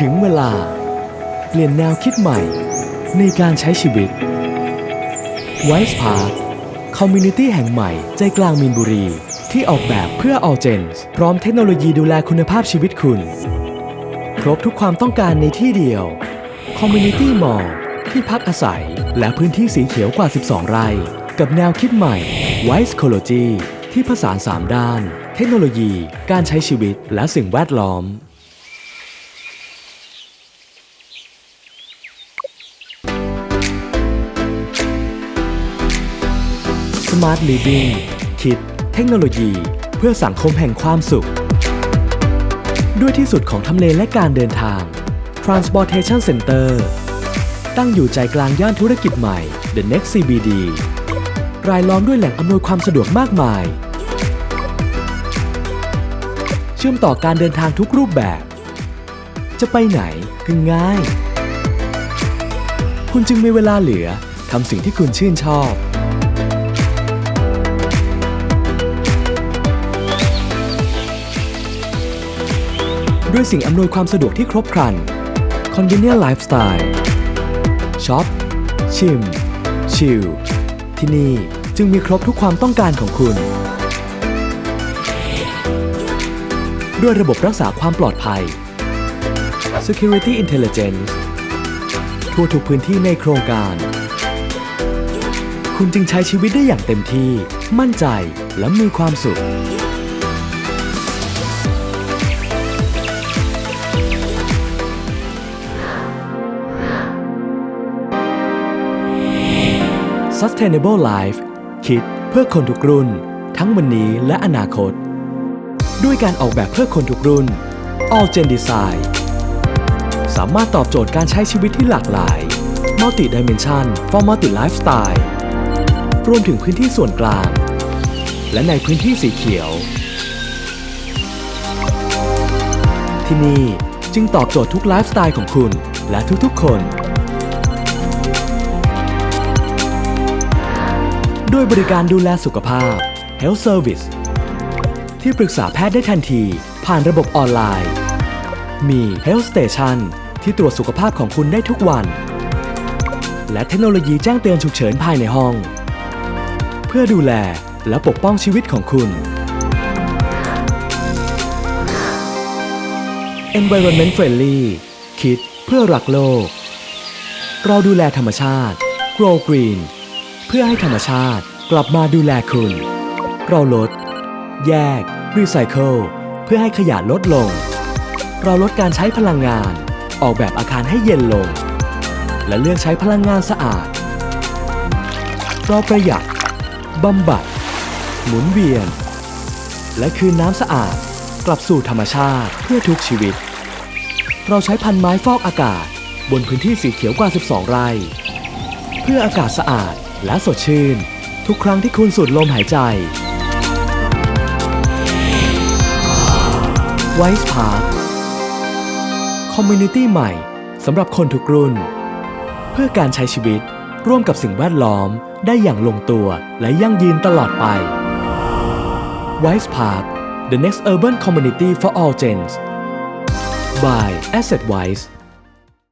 ถึงเวลา เปลี่ยนแนวคิดใหม่ในการใช้ชีวิต Wise Park Community แห่งใหม่ใจกลางมีนบุรี ที่ออกแบบเพื่อ All Gens พร้อมเทคโนโลยีดูแลคุณภาพชีวิตคุณ ครบทุกความต้องการในที่เดียว Community Mall ที่พักอาศัย และพื้นที่สีเขียวกว่า 12 ไร่ กับแนวคิดใหม่ Wise Ecology ที่ผสาน 3 ด้าน เทคโนโลยี การใช้ชีวิต และสิ่งแวดล้อม Smart Living คิด เทคโนโลยี เพื่อสังคมแห่งความสุข ด้วยที่สุดของทำเลและการเดินทาง Transportation Center ตั้งอยู่ใจกลางย่านธุรกิจใหม่ The Next CBD รายล้อมด้วยแหล่งอำนวยความสะดวกมากมาย เชื่อมต่อการเดินทางทุกรูปแบบ จะไปไหนก็ง่าย คุณจึงมีเวลาเหลือทำสิ่งที่คุณชื่นชอบ ด้วยสิ่งอำนวยความสะดวกที่ครบครัน Convenient Lifestyle ช็อป ชิม ชิล ที่นี่จึงมีครบทุกความต้องการของคุณ ด้วยระบบรักษาความปลอดภัย Security Intelligence ทั่วทุกพื้นที่ในโครงการ คุณจึงใช้ชีวิตได้อย่างเต็มที่ มั่นใจและมีความสุข Sustainable Life คิดเพื่อคนทุกรุ่น ทั้งวันนี้และอนาคต ด้วยการออกแบบเพื่อคนทุกรุ่น All Gen Design สามารถตอบโจทย์การใช้ชีวิตที่หลากหลาย Multi Dimension for Multi Lifestyle รวมถึงพื้นที่ส่วนกลาง และในพื้นที่สีเขียว ที่นี่จึงตอบโจทย์ทุกไลฟ์สไตล์ของคุณและทุกๆคน ด้วยบริการดูแลสุขภาพ Health Service ที่ปรึกษาแพทย์ได้ทันที ผ่านระบบออนไลน์ มี Health Station ที่ตรวจสุขภาพของคุณได้ทุกวัน และเทคโนโลยีแจ้งเตือนฉุกเฉินภายในห้อง เพื่อดูแลและปกป้องชีวิตของคุณ Environment Friendly คิดเพื่อรักโลก เราดูแลธรรมชาติ Grow Green พื่อให้ธรรมชาติกลับมาดูแลคุณ เราลด แยก รีไซเคิล เพื่อให้ขยะลดลง เราลดการใช้พลังงาน ออกแบบอาคารให้เย็นลง และเลือกใช้พลังงานสะอาด เราประหยัดบำบัด หมุนเวียน และคืนน้ำสะอาดกลับสู่ธรรมชาติเพื่อทุกชีวิต เราใช้พันไม้ฟอกอากาศ บนพื้นที่สีเขียวกว่า 12 ไร่ เพื่ออากาศสะอาด และสดชื่น ทุกครั้งที่คุณสูดลมหายใจ Wise Park Community ใหม่สำหรับคนทุกรุ่น เพื่อการใช้ชีวิตร่วมกับสิ่งแวดล้อมได้อย่างลงตัวและยั่งยืนตลอดไป Wise Park The next urban community for all gens by Asset Wise